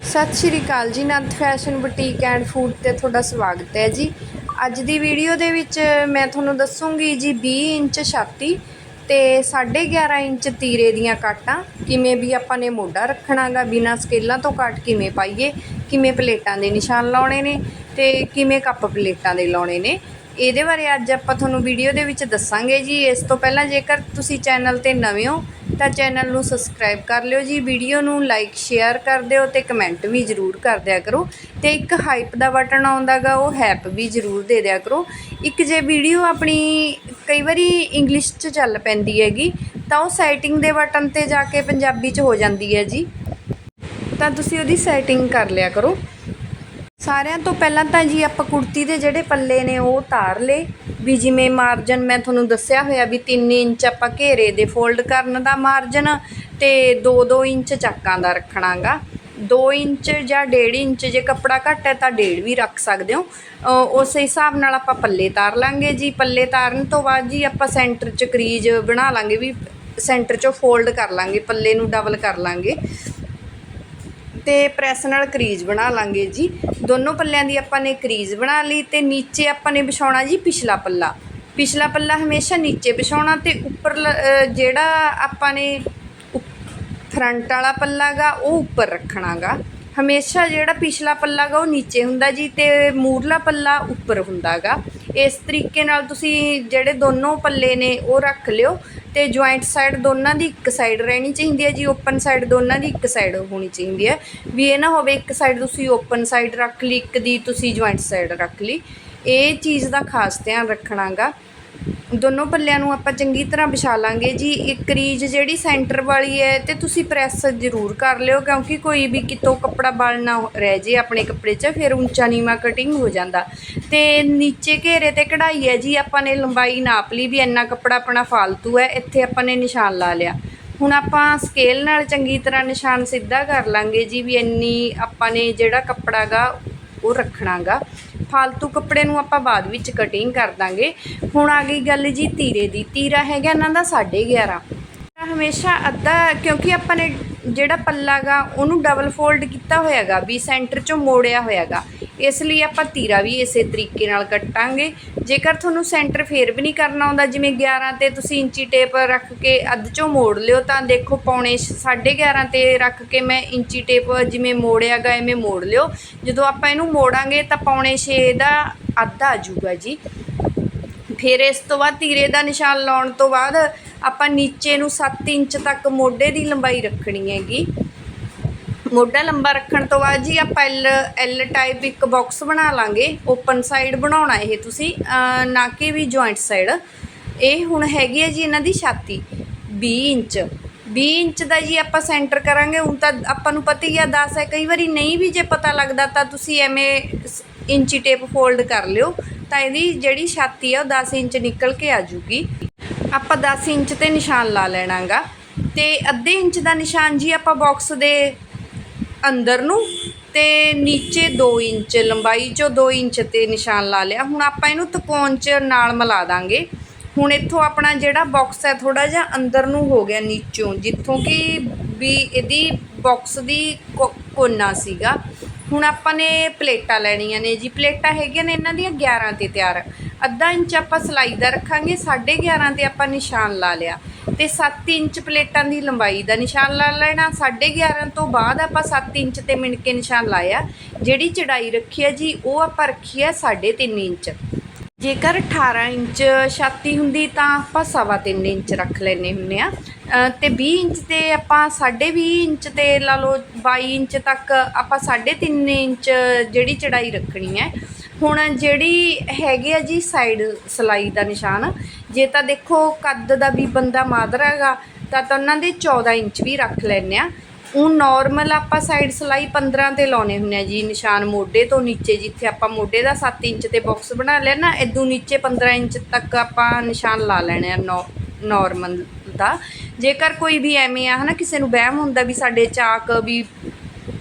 ਸਤਿ ਸ਼੍ਰੀ ਅਕਾਲ ਜੀ Nand fashion boutique and food ਤੇ ਤੁਹਾਡਾ ਸਵਾਗਤ ਹੈ ਜੀ। ਅੱਜ ਦੀ ਵੀਡੀਓ ਦੇ ਵਿੱਚ ਮੈਂ ਤੁਹਾਨੂੰ ਦੱਸੂੰਗੀ ਜੀ 20 ਇੰਚ ਛਾਤੀ ਤੇ 11.5 ਇੰਚ ਤੀਰੇ ਦੀਆਂ ਕਾਟਾਂ, ਕਿਵੇਂ ਵੀ ਆਪਾਂ ਨੇ ਮੋਢਾ ਰੱਖਣਾਗਾ, ਬਿਨਾਂ ਸਕੇਲਾਂ ਤੋਂ ਕਾਟ ਕਿਵੇਂ ਪਾਈਏ, ਕਿਵੇਂ ਪਲੇਟਾਂ ਦੇ ਨਿਸ਼ਾਨ ਲਾਉਣੇ ਨੇ ਤੇ ਕਿਵੇਂ ਕੱਪ ਪਲੇਟਾਂ ਦੇ ਲਾਉਣੇ ਨੇ। ਇਹਦੇ ਬਾਰੇ ਅੱਜ ਆਪਾਂ ਤੁਹਾਨੂੰ ਵੀਡੀਓ ਦੇ ਵਿੱਚ ਦੱਸਾਂਗੇ ਜੀ। ਇਸ ਤੋਂ ਪਹਿਲਾਂ ਜੇਕਰ ਤੁਸੀਂ ਚੈਨਲ ਤੇ ਨਵੇਂ ਹੋ ਤਾਂ ਚੈਨਲ ਨੂੰ ਸਬਸਕ੍ਰਾਈਬ ਕਰ ਲਿਓ ਜੀ, ਵੀਡੀਓ ਨੂੰ ਲਾਈਕ ਸ਼ੇਅਰ ਕਰ ਦਿਓ ਤੇ ਕਮੈਂਟ ਵੀ ਜ਼ਰੂਰ ਕਰ ਦਿਆ ਕਰੋ। ਤੇ ਇੱਕ ਹਾਈਪ ਦਾ ਬਟਨ ਆਉਂਦਾਗਾ, ਉਹ ਹੈਪ ਵੀ ਜ਼ਰੂਰ ਦੇ ਦਿਆ ਕਰੋ। ਇੱਕ ਜੇ ਵੀਡੀਓ ਆਪਣੀ ਕਈ ਵਾਰੀ ਇੰਗਲਿਸ਼ 'ਚ ਚੱਲ ਪੈਂਦੀ ਹੈਗੀ, ਤਾਂ ਉਹ ਸੈਟਿੰਗ ਦੇ ਬਟਨ ਤੇ ਜਾ ਕੇ ਪੰਜਾਬੀ 'ਚ ਹੋ ਜਾਂਦੀ ਹੈ ਜੀ। ਤਾਂ ਤੁਸੀਂ ਉਹਦੀ ਸੈਟਿੰਗ ਕਰ ਲਿਆ ਕਰੋ। ਸਾਰਿਆਂ ਤੋਂ ਪਹਿਲਾਂ ਤਾਂ ਜੀ ਆਪਾਂ ਕੁੜਤੀ ਦੇ ਜਿਹੜੇ ਪੱਲੇ ਨੇ ਉਹ ਉਤਾਰ ਲਏ। ਵੀ ਜਿਵੇਂ ਮਾਰਜਨ ਮੈਂ ਤੁਹਾਨੂੰ ਦੱਸਿਆ ਹੋਇਆ ਵੀ 3 ਇੰਚ ਆਪਾਂ ਘੇਰੇ ਦੇ ਫੋਲਡ ਕਰਨ ਦਾ ਮਾਰਜਨ ਤੇ 2-2 ਇੰਚ ਚੱਕਾਂ ਦਾ ਰੱਖਣਾਗਾ। 2 ਇੰਚ ਜਾਂ 1.5 ਇੰਚ ਜੇ ਕੱਪੜਾ ਘੱਟ ਹੈ ਤਾਂ 1.5 ਵੀ ਰੱਖ ਸਕਦੇ ਹੋ। ਅ, ਉਸ ਹਿਸਾਬ ਨਾਲ ਆਪਾਂ ਪੱਲੇ ਤਾਰ ਲਾਂਗੇ ਜੀ। ਪੱਲੇ ਤਾਰਨ ਤੋਂ ਬਾਅਦ ਜੀ ਆਪਾਂ ਸੈਂਟਰ 'ਚ ਕਰੀਜ ਬਣਾ ਲਾਂਗੇ ਵੀ ਸੈਂਟਰ 'ਚੋਂ ਫੋਲਡ ਕਰ ਲਾਂਗੇ ਪੱਲੇ ਨੂੰ ਡਬਲ ਕਰ ਲਾਂਗੇ। ਤੇ ਪ੍ਰੈਸ ਨਾਲ ਕਰੀਜ਼ ਬਣਾ ਲਾਂਗੇ ਜੀ। ਦੋਨੋਂ ਪੱਲਿਆਂ ਦੀ ਆਪਾਂ ਨੇ ਕਰੀਜ਼ ਬਣਾ ਲਈ ਤੇ ਨੀਚੇ ਆਪਾਂ ਨੇ ਵਿਛਾਉਣਾ ਜੀ ਪਿਛਲਾ ਪੱਲਾ। ਪਿਛਲਾ ਪੱਲਾ ਹਮੇਸ਼ਾ ਨੀਚੇ ਵਿਛਾਉਣਾ ਤੇ ਉੱਪਰ ਜਿਹੜਾ ਆਪਾਂ ਨੇ ਫਰੰਟ ਵਾਲਾ ਪੱਲਾ ਗਾ, ਉਹ ਉੱਪਰ ਰੱਖਣਾਗਾ ਹਮੇਸ਼ਾ ਜਿਹੜਾ ਪਿਛਲਾ ਪੱਲਾ ਗਾ, ਉਹ ਨੀਚੇ ਹੁੰਦਾ ਜੀ ਤੇ ਮੂਰਲਾ ਪੱਲਾ ਉੱਪਰ ਹੁੰਦਾਗਾ ਇਸ ਤਰੀਕੇ ਨਾਲ ਤੁਸੀਂ ਜਿਹੜੇ ਦੋਨੋਂ ਪੱਲੇ ਨੇ ਉਹ ਰੱਖ ਲਿਓ। ਤੇ ਜੁਆਇੰਟ ਸਾਈਡ ਦੋਨਾਂ ਦੀ ਇੱਕ ਸਾਈਡ ਰਹਿਣੀ ਚਾਹੀਦੀ ਹੈ ਜੀ ਓਪਨ ਸਾਈਡ ਦੋਨਾਂ ਦੀ ਇੱਕ ਸਾਈਡ ਹੋਣੀ ਚਾਹੀਦੀ ਹੈ। ਵੀ ਇਹ ਨਾ ਹੋਵੇ ਇੱਕ ਸਾਈਡ ਤੁਸੀਂ ਓਪਨ ਸਾਈਡ ਰੱਖ ਲਈ, ਇੱਕ ਦੀ ਤੁਸੀਂ ਜੁਆਇੰਟ ਸਾਈਡ ਰੱਖ ਲਈ। ਇਹ ਚੀਜ਼ ਦਾ ਖਾਸ ਧਿਆਨ ਰੱਖਣਾਗਾ। ਦੋਨੋਂ ਪੱਲਿਆਂ ਨੂੰ ਆਪਾਂ ਚੰਗੀ ਤਰ੍ਹਾਂ ਵਿਛਾ ਲਾਂਗੇ ਜੀ। ਇੱਕ ਰੀਜ ਜਿਹੜੀ ਸੈਂਟਰ ਵਾਲੀ ਹੈ ਤੇ ਤੁਸੀਂ ਪ੍ਰੈਸ ਜ਼ਰੂਰ ਕਰ ਲਿਓ ਕਿਉਂਕਿ ਕੋਈ ਵੀ ਕਿਤੋਂ ਕੱਪੜਾ ਬਲ ਨਾ ਰਹਿ ਜੇ ਆਪਣੇ ਕੱਪੜੇ 'ਚ, ਫਿਰ ਉੱਚਾ ਨੀਵਾ ਕਟਿੰਗ ਹੋ ਜਾਂਦਾ। ਤੇ ਨੀਚੇ ਘੇਰੇ ਤੇ ਕਢਾਈ ਹੈ ਜੀ, ਆਪਾਂ ਨੇ ਲੰਬਾਈ ਨਾਪ ਲਈ ਵੀ ਇੰਨਾ ਕੱਪੜਾ ਆਪਣਾ ਫਾਲਤੂ ਹੈ, ਇੱਥੇ ਆਪਾਂ ਨੇ ਨਿਸ਼ਾਨ ਲਾ ਲਿਆ। ਹੁਣ ਆਪਾਂ ਸਕੇਲ ਨਾਲ ਚੰਗੀ ਤਰ੍ਹਾਂ ਨਿਸ਼ਾਨ ਸਿੱਧਾ ਕਰ ਲਾਂਗੇ ਜੀ ਵੀ ਇੰਨੀ ਆਪਾਂ ਨੇ ਜਿਹੜਾ ਕੱਪੜਾ ਗਾ ਉਹ ਰੱਖਣਾਗਾ। ਫਾਲਤੂ ਕੱਪੜੇ ਨੂੰ ਆਪਾਂ ਬਾਅਦ ਵਿੱਚ ਕਟਿੰਗ ਕਰ ਦਾਂਗੇ। ਹੁਣ ਆ ਗਈ ਗੱਲ ਜੀ ਤੀਰੇ ਦੀ। ਤੀਰਾ ਹੈਗਾ ਇਹਨਾਂ ਦਾ 11.5 ਹਮੇਸ਼ਾ ਅੱਧਾ, ਕਿਉਂਕਿ ਆਪਾਂ ਨੇ ਜਿਹੜਾ ਪੱਲਾ ਗਾ, ਉਹਨੂੰ ਡਬਲ ਫੋਲਡ ਕੀਤਾ ਹੋਇਆਗਾ, ਵੀ ਸੈਂਟਰ ਚੋਂ ਮੋੜਿਆ ਹੋਇਆਗਾ। ਇਸ ਲਈ ਆਪਾਂ ਤੀਰਾ ਵੀ ਇਸੇ ਤਰੀਕੇ ਨਾਲ ਕੱਟਾਂਗੇ। ਜੇਕਰ ਤੁਹਾਨੂੰ ਸੈਂਟਰ ਫੇਰ ਵੀ ਨਹੀਂ ਕਰਨਾ ਆਉਂਦਾ, ਜਿਵੇਂ 11 ਤੇ ਤੁਸੀਂ ਇੰਚੀ ਟੇਪ ਰੱਖ ਕੇ ਅੱਧ ਚੋਂ ਮੋੜ ਲਿਓ, ਤਾਂ ਦੇਖੋ ਪੌਣੇ 11.5 ਤੇ ਰੱਖ ਕੇ ਮੈਂ ਇੰਚੀ ਟੇਪ ਜਿਵੇਂ ਮੋੜਿਆਗਾ, ਐਵੇਂ ਮੋੜ ਲਿਓ। ਜਦੋਂ ਆਪਾਂ ਇਹਨੂੰ ਮੋੜਾਂਗੇ, ਤਾਂ ਪੌਣੇ 6 ਦਾ ਅੱਧ ਆ ਜਾਊਗਾ ਜੀ। ਫਿਰ ਇਸ ਤੋਂ ਬਾਅਦ ਤੀਰੇ ਦਾ ਨਿਸ਼ਾਨ ਲਾਉਣ ਤੋਂ ਬਾਅਦ ਆਪਾਂ ਨੀਚੇ ਨੂੰ 7 ਇੰਚ ਤੱਕ ਮੋਢੇ ਦੀ ਲੰਬਾਈ ਰੱਖਣੀ ਹੈਗੀ। ਮੋਢਾ ਲੰਬਾ ਰੱਖਣ ਤੋਂ ਬਾਅਦ ਜੀ ਆਪਾਂ ਐਲ ਐਲ ਟਾਈਪ ਇੱਕ ਬਾਕਸ ਬਣਾ ਲਾਂਗੇ। ਓਪਨ ਸਾਈਡ ਬਣਾਉਣਾ ਇਹ ਤੁਸੀਂ ਨਾ ਕਿ ਵੀ ਜੁਆਇੰਟ ਸਾਈਡ ਇਹ ਹੁਣ ਹੈਗੀ ਹੈ ਜੀ ਇਹਨਾਂ ਦੀ ਛਾਤੀ 20 ਇੰਚ। 20 ਇੰਚ ਦਾ ਜੀ ਆਪਾਂ ਸੈਂਟਰ ਕਰਾਂਗੇ। ਹੁਣ ਤਾਂ ਆਪਾਂ ਨੂੰ ਪਤਾ ਹੀ ਆ 10 ਹੈ। ਕਈ ਵਾਰੀ ਨਹੀਂ ਵੀ ਜੇ ਪਤਾ ਲੱਗਦਾ ਤਾਂ ਤੁਸੀਂ ਐਵੇਂ ਸ- ਇੰਚੀ ਟੇਪ ਫੋਲਡ ਕਰ ਲਿਓ। ਤਾਂ ਇਹਦੀ ਜਿਹੜੀ ਛਾਤੀ ਆ ਉਹ 10 ਇੰਚ ਨਿਕਲ ਕੇ ਆ ਜੂਗੀ। ਆਪਾਂ 10 ਇੰਚ ਤੇ ਨਿਸ਼ਾਨ ਲਾ ਲੈਣਾਗਾ। ਤੇ ਅੱਧੇ ਇੰਚ ਦਾ ਨਿਸ਼ਾਨ ਜੀ ਆਪਾਂ ਬਾਕਸ ਦੇ ਅੰਦਰ ਨੂੰ ਤੇ ਨੀਚੇ 2 ਇੰਚ, ਲੰਬਾਈ ਚੋਂ 2 ਇੰਚ ਤੇ ਨਿਸ਼ਾਨ ਲਾ ਲਿਆ। ਹੁਣ ਆਪਾਂ ਇਹਨੂੰ ਤਕੋਣ ਚ ਨਾਲ ਮਿਲਾ ਦਾਂਗੇ। ਹੁਣ ਇੱਥੋਂ ਆਪਣਾ ਜਿਹੜਾ ਬਾਕਸ ਹੈ ਥੋੜਾ ਜਿਹਾ ਅੰਦਰ ਨੂੰ ਹੋ ਗਿਆ ਨੀਚੋਂ, ਜਿੱਥੋਂ ਕਿ ਵੀ ਇਹਦੀ ਬਾਕਸ ਦੀ ਕੋ- ਕੋਨਾ ਸੀਗਾ। ਹੁਣ ਆਪਾਂ ਨੇ ਪਲੇਟਾਂ ਲੈਣੀਆਂ ਨੇ ਜੀ। ਪਲੇਟਾਂ ਹੈਗੀਆਂ ਨੇ ਇਹਨਾਂ ਦੀਆਂ 11 ਤੇ ਤਿਆਰ। ਅੱਧਾ ਇੰਚ ਆਪਾਂ ਸਲਾਈ ਦਾ ਰੱਖਾਂਗੇ 11.5 ਤੇ ਆਪਾਂ ਨਿਸ਼ਾਨ ਲਾ ਲਿਆ। ਤੇ 7 ਇੰਚ ਪਲੇਟਾਂ ਦੀ ਲੰਬਾਈ ਦਾ ਨਿਸ਼ਾਨ ਲਾ ਲੈਣਾ। 11.5 ਤੋਂ ਬਾਅਦ ਆਪਾਂ 7 ਇੰਚ ਤੇ ਮਿਣ ਕੇ ਨਿਸ਼ਾਨ ਲਾਇਆ। ਜਿਹੜੀ ਚੜਾਈ ਰੱਖੀ ਹੈ ਜੀ ਉਹ ਆਪਾਂ ਰੱਖੀ ਹੈ 3.5 ਇੰਚ। ਜੇਕਰ 18 ਇੰਚ ਛਾਤੀ ਹੁੰਦੀ ਤਾਂ ਆਪਾਂ ਸਵਾ ਤਿੰਨ ਇੰਚ ਰੱਖ ਲੈਨੇ ਹੁੰਨੇ ਆ ਅ, ਤੇ 20 ਇੰਚ ਤੇ ਆਪਾਂ 20.5 ਇੰਚ ਤੇ ਲਾ ਲਓ 22 ਇੰਚ ਤੱਕ ਆਪਾਂ 3.5 ਇੰਚ ਜਿਹੜੀ ਚੜਾਈ ਰੱਖਣੀ ਹੈ ਹੁਣ ਜਿਹੜੀ ਹੈਗੀ ਆ ਜੀ ਸਾਈਡ ਸਲਾਈ ਦਾ ਨਿਸ਼ਾਨ, ਜੇ ਤਾਂ ਦੇਖੋ ਕੱਦ ਦਾ ਵੀ ਬੰਦਾ ਮਾਦਰ ਹੈਗਾ, ਤਾਂ ਤਾਂ ਉਹਨਾਂ ਦੇ 14 ਇੰਚ ਵੀ ਰੱਖ ਲੈਨੇ ਆ। ਉਹ ਨਾਰਮਲ ਆਪਾਂ ਸਾਈਡ ਸਲਾਈ 15 ਤੇ ਲਾਉਣੇ ਹੁੰਨੇ ਆ ਜੀ, ਨਿਸ਼ਾਨ ਮੋਢੇ ਤੋਂ ਨੀਚੇ, ਜਿੱਥੇ ਆਪਾਂ ਮੋਢੇ ਦਾ 7 ਇੰਚ ਤੇ ਬਾਕਸ ਬਣਾ ਲਿਆ ਨਾ ਇਦੋਂ ਨੀਚੇ 15 ਇੰਚ ਤੱਕ ਆਪਾਂ ਨਿਸ਼ਾਨ ਲਾ ਲੈਣੇ ਆ ਨਾਰਮਲ ਦਾ। ਜੇਕਰ ਕੋਈ ਵੀ ਐਵੇਂ ਆ, ਹਨਾ, ਕਿਸੇ ਨੂੰ ਵਹਿਮ ਹੁੰਦਾ ਵੀ ਸਾਡੇ ਚਾਕ ਵੀ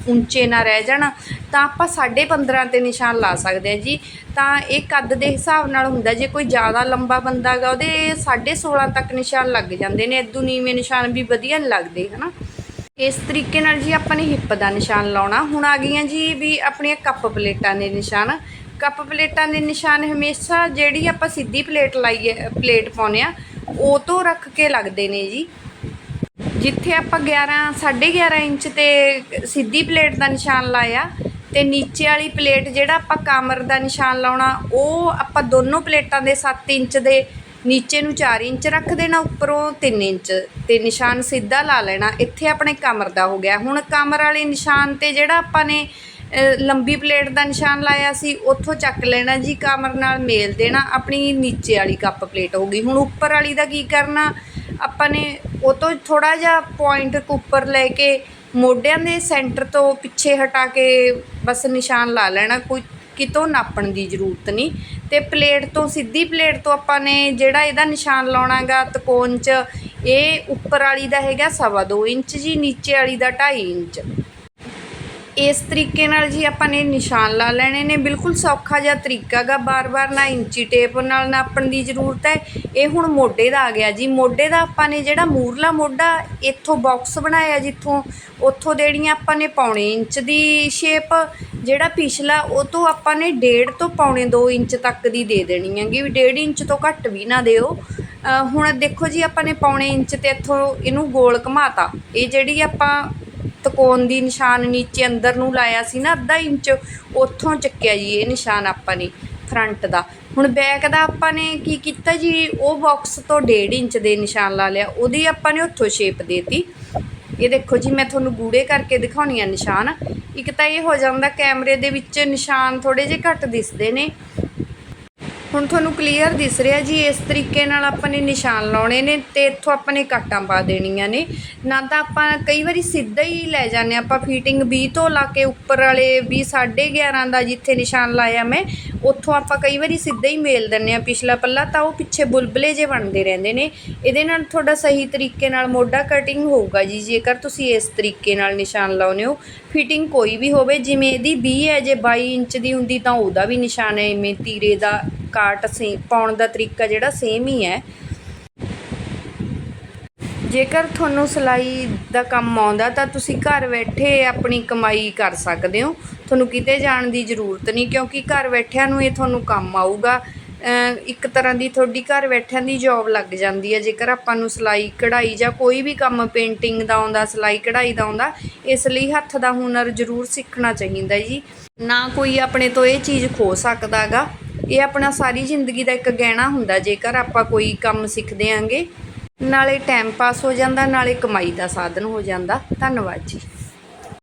ਉੱਚੇ ਨਾ ਰਹਿ ਜਾਣ, ਤਾਂ ਆਪਾਂ 15.5 ਤੇ ਨਿਸ਼ਾਨ ਲਾ ਸਕਦੇ ਆ ਜੀ। ਤਾਂ ਇਹ ਕੱਦ ਦੇ ਹਿਸਾਬ ਨਾਲ ਹੁੰਦਾ, ਜੇ ਕੋਈ ਜ਼ਿਆਦਾ ਲੰਬਾ ਬੰਦਾ ਗਾ ਉਹਦੇ 16.5 ਤੱਕ ਨਿਸ਼ਾਨ ਲੱਗ ਜਾਂਦੇ ਨੇ। ਇਦੋਂ ਨੀਵੇਂ ਨਿਸ਼ਾਨ ਵੀ ਵਧੀਆ ਨਹੀਂ ਲੱਗਦੇ, ਹਨਾ। ਇਸ ਤਰੀਕੇ ਨਾਲ ਜੀ ਆਪਾਂ ਨੇ ਹਿੱਪ ਦਾ ਨਿਸ਼ਾਨ ਲਾਉਣਾ। ਹੁਣ ਆ ਗਈਆਂ ਜੀ ਵੀ ਆਪਣੀਆਂ ਕੱਪ ਪਲੇਟਾਂ ਦੇ ਨਿਸ਼ਾਨ। ਕੱਪ ਪਲੇਟਾਂ ਦੇ ਨਿਸ਼ਾਨ ਹਮੇਸ਼ਾ ਜਿਹੜੀ ਆਪਾਂ ਸਿੱਧੀ ਪਲੇਟ ਲਾਈਏ, ਪਲੇਟ ਪਾਉਂਦੇ ਆ, ਉਹ ਤੋਂ ਰੱਖ ਕੇ ਲੱਗਦੇ ਨੇ ਜੀ। ਜਿੱਥੇ ਆਪਾਂ 11 11.5 ਇੰਚ ਤੇ ਸਿੱਧੀ ਪਲੇਟ ਦਾ ਨਿਸ਼ਾਨ ਲਾਇਆ ਤੇ ਨੀਚੇ ਵਾਲੀ ਪਲੇਟ ਜਿਹੜਾ ਆਪਾਂ ਕਮਰ ਦਾ ਨਿਸ਼ਾਨ ਲਾਉਣਾ, ਉਹ ਆਪਾਂ ਦੋਨੋਂ ਪਲੇਟਾਂ ਦੇ 7 ਇੰਚ ਦੇ, ਨੀਚੇ ਨੂੰ 4 ਇੰਚ ਰੱਖ ਦੇਣਾ, ਉੱਪਰੋਂ 3 ਇੰਚ ਤੇ ਨਿਸ਼ਾਨ ਸਿੱਧਾ ਲਾ ਲੈਣਾ। ਇੱਥੇ ਆਪਣੇ ਕਮਰ ਦਾ ਹੋ ਗਿਆ। ਹੁਣ ਕਮਰ ਵਾਲੇ ਨਿਸ਼ਾਨ ਤੇ ਜਿਹੜਾ ਆਪਾਂ ਨੇ ਲੰਬੀ ਪਲੇਟ ਦਾ ਨਿਸ਼ਾਨ ਲਾਇਆ ਸੀ, ਉੱਥੋਂ ਚੱਕ ਲੈਣਾ ਜੀ ਕਮਰ ਨਾਲ ਮੇਲ ਦੇਣਾ, ਆਪਣੀ ਨੀਚੇ ਵਾਲੀ ਕੱਪ ਪਲੇਟ ਹੋ ਗਈ। ਹੁਣ ਉੱਪਰ ਵਾਲੀ ਦਾ ਕੀ ਕਰਨਾ ਆਪਾਂ ਨੇ ਉਹ ਤੋਂ ਥੋੜ੍ਹਾ ਜਿਹਾ ਪੁਆਇੰਟ ਉੱਪਰ ਲੈ ਕੇ ਮੋਢਿਆਂ ਦੇ ਸੈਂਟਰ ਤੋਂ ਪਿੱਛੇ ਹਟਾ ਕੇ ਬਸ ਨਿਸ਼ਾਨ ਲਾ ਲੈਣਾ, ਕੋਈ ਕਿਤੋਂ ਨਾਪਣ ਦੀ ਜ਼ਰੂਰਤ ਨਹੀਂ। ਅਤੇ ਪਲੇਟ ਤੋਂ, ਸਿੱਧੀ ਪਲੇਟ ਤੋਂ ਆਪਾਂ ਨੇ ਜਿਹੜਾ ਇਹਦਾ ਨਿਸ਼ਾਨ ਲਾਉਣਾ ਗਾ ਤਕੋਨ 'ਚ, ਇਹ ਉੱਪਰ ਵਾਲੀ ਦਾ ਹੈਗਾ ਸਵਾ ਦੋ ਇੰਚ ਜੀ, ਨੀਚੇ ਵਾਲੀ ਦਾ ਢਾਈ ਇੰਚ। ਇਸ ਤਰੀਕੇ ਨਾਲ ਜੀ ਆਪਾਂ ਨੇ ਨਿਸ਼ਾਨ ਲਾ ਲੈਣੇ ਨੇ। ਬਿਲਕੁਲ ਸੌਖਾ ਜਿਹਾ ਤਰੀਕਾ ਗਾ ਬਾਰ-ਬਾਰ ਨਾ ਇੰਚੀ ਟੇਪ ਨਾਲ ਨਾਪਣ ਦੀ ਜ਼ਰੂਰਤ ਹੈ। ਇਹ ਹੁਣ ਮੋਢੇ ਦਾ ਆ ਗਿਆ ਜੀ। ਮੋਢੇ ਦਾ ਆਪਾਂ ਨੇ ਜਿਹੜਾ ਮੂਰਲਾ ਮੋਢਾ, ਇੱਥੋਂ ਬਾਕਸ ਬਣਾਇਆ ਜਿੱਥੋਂ, ਉੱਥੋਂ ਦੇਣੀਆਂ ਆਪਾਂ ਨੇ ਪੌਣੇ ਇੰਚ ਦੀ ਸ਼ੇਪ। ਜਿਹੜਾ ਪਿਛਲਾ, ਉਹ ਤੋਂ ਆਪਾਂ ਨੇ ਡੇਢ ਤੋਂ ਪੌਣੇ 2 ਇੰਚ ਤੱਕ ਦੀ ਦੇ ਦੇਣੀ ਹੈਗੀ। ਵੀ ਡੇਢ ਇੰਚ ਤੋਂ ਘੱਟ ਵੀ ਨਾ ਦਿਓ। ਹੁਣ ਦੇਖੋ ਜੀ, ਆਪਾਂ ਨੇ ਪੌਣੇ ਇੰਚ ਤੇ ਇੱਥੋਂ ਇਹਨੂੰ ਗੋਲ ਘਮਾਤਾ। ਇਹ ਜਿਹੜੀ ਆਪਾਂ ਤਕੋਣ ਦੀ ਨਿਸ਼ਾਨ ਨੀਚੇ ਅੰਦਰ ਨੂੰ ਲਾਇਆ ਸੀ ਨਾ, ਅੱਧਾ ਇੰਚ ਉੱਥੋਂ ਚੱਕਿਆ ਜੀ ਇਹ ਨਿਸ਼ਾਨ ਆਪਾਂ ਨੇ ਫਰੰਟ ਦਾ। ਹੁਣ ਬੈਕ ਦਾ ਆਪਾਂ ਨੇ ਕੀ ਕੀਤਾ ਜੀ, ਉਹ ਬਾਕਸ ਤੋਂ 1.5 ਇੰਚ ਦੇ ਨਿਸ਼ਾਨ ਲਾ ਲਿਆ, ਉਹਦੀ ਆਪਾਂ ਨੇ ਉੱਥੋਂ ਸ਼ੇਪ ਦੇਤੀ ਇਹ ਦੇਖੋ ਜੀ, ਮੈਂ ਤੁਹਾਨੂੰ ਗੂੜੇ ਕਰਕੇ ਦਿਖਾਉਣੀ ਆ ਨਿਸ਼ਾਨ। ਇੱਕ ਤਾਂ ਇਹ ਹੋ ਜਾਂਦਾ, ਕੈਮਰੇ ਦੇ ਵਿੱਚ ਨਿਸ਼ਾਨ ਥੋੜੇ ਜਿਹੇ ਘੱਟ ਦਿਸਦੇ ਨੇ। ਹੁਣ ਤੁਹਾਨੂੰ ਕਲੀਅਰ ਦਿਸ ਰਿਹਾ ਜੀ, ਇਸ ਤਰੀਕੇ ਨਾਲ ਆਪਾਂ ਨੇ ਨਿਸ਼ਾਨ ਲਾਉਣੇ ਨੇ ਤੇ ਇੱਥੋਂ ਆਪਾਂ ਨੇ ਕਾਟਾਂ ਪਾ ਦੇਣੀਆਂ ਨੇ। ਨਾ ਤਾਂ ਆਪਾਂ ਕਈ ਵਾਰੀ ਸਿੱਧਾ ਹੀ ਲੈ ਜਾਂਦੇ ਹਾਂ, ਆਪਾਂ ਫਿਟਿੰਗ 20 ਤੋਂ ਲਾ ਕੇ ਉੱਪਰ ਵਾਲੇ ਵੀ 11.5 ਦਾ ਜਿੱਥੇ ਨਿਸ਼ਾਨ ਲਾਇਆ ਮੈਂ, ਉੱਥੋਂ ਆਪਾਂ ਕਈ ਵਾਰੀ ਸਿੱਧਾ ਹੀ ਮੇਲ ਦਿੰਨੇ ਆ ਪਿਛਲਾ ਪੱਲਾ, ਤਾਂ ਉਹ ਪਿੱਛੇ ਬੁਲਬਲੇ ਜੇ ਬਣਦੇ ਰਹਿੰਦੇ ਨੇ। ਇਹਦੇ ਨਾਲ ਤੁਹਾਡਾ ਸਹੀ ਤਰੀਕੇ ਨਾਲ ਮੋਢਾ ਕਟਿੰਗ ਹੋਊਗਾ ਜੀ, ਜੇਕਰ ਤੁਸੀਂ ਇਸ ਤਰੀਕੇ ਨਾਲ ਨਿਸ਼ਾਨ ਲਾਉਨੇ ਹੋ। ਫਿਟਿੰਗ ਕੋਈ ਵੀ ਹੋਵੇ, ਜਿਵੇਂ ਇਹਦੀ 20 ਹੈ, ਜੇ 22 ਇੰਚ ਦੀ ਹੁੰਦੀ ਤਾਂ ਉਹਦਾ ਵੀ ਨਿਸ਼ਾਨ ਹੈ, ਇਵੇਂ ਤੀਰੇ ਦਾ ਕਾਟ ਸੇ ਪਾਉਣ ਦਾ ਤਰੀਕਾ ਜਿਹੜਾ ਸੇਮ ਹੀ ਹੈ। ਜੇਕਰ ਤੁਹਾਨੂੰ ਸਿਲਾਈ ਦਾ ਕੰਮ ਆਉਂਦਾ, ਤਾਂ ਤੁਸੀਂ ਘਰ ਬੈਠੇ ਆਪਣੀ ਕਮਾਈ ਕਰ ਸਕਦੇ ਹੋ। ਤੁਹਾਨੂੰ ਕਿਤੇ ਜਾਣ ਦੀ ਜ਼ਰੂਰਤ ਨਹੀਂ, ਕਿਉਂਕਿ ਘਰ ਬੈਠਿਆਂ ਨੂੰ ਇਹ ਤੁਹਾਨੂੰ ਕੰਮ ਆਊਗਾ। ਇੱਕ ਤਰ੍ਹਾਂ ਦੀ ਤੁਹਾਡੀ ਘਰ ਬੈਠਿਆਂ ਦੀ ਜੌਬ ਲੱਗ ਜਾਂਦੀ ਹੈ। ਜੇਕਰ ਆਪਾਂ ਨੂੰ ਸਿਲਾਈ ਕਢਾਈ ਜਾਂ ਕੋਈ ਵੀ ਕੰਮ ਪੇਂਟਿੰਗ ਦਾ ਆਉਂਦਾ, ਸਿਲਾਈ ਕਢਾਈ ਦਾ ਆਉਂਦਾ, ਇਸ ਲਈ ਹੱਥ ਦਾ ਹੁਨਰ ਜ਼ਰੂਰ ਸਿੱਖਣਾ ਚਾਹੀਦਾ ਜੀ। ਨਾ ਕੋਈ ਆਪਣੇ ਤੋਂ ਇਹ ਚੀਜ਼ ਖੋ ਸਕਦਾਗਾ। ਇਹ ਆਪਣਾ ਸਾਰੀ ਜ਼ਿੰਦਗੀ ਦਾ ਇੱਕ ਗਹਿਣਾ ਹੁੰਦਾ, ਜੇਕਰ ਆਪਾਂ ਕੋਈ ਕੰਮ ਸਿੱਖਦੇ ਆਂਗੇ। ਨਾਲੇ ਟਾਈਮ ਪਾਸ ਹੋ ਜਾਂਦਾ, ਨਾਲੇ ਕਮਾਈ ਦਾ ਸਾਧਨ ਹੋ ਜਾਂਦਾ। ਧੰਨਵਾਦ ਜੀ।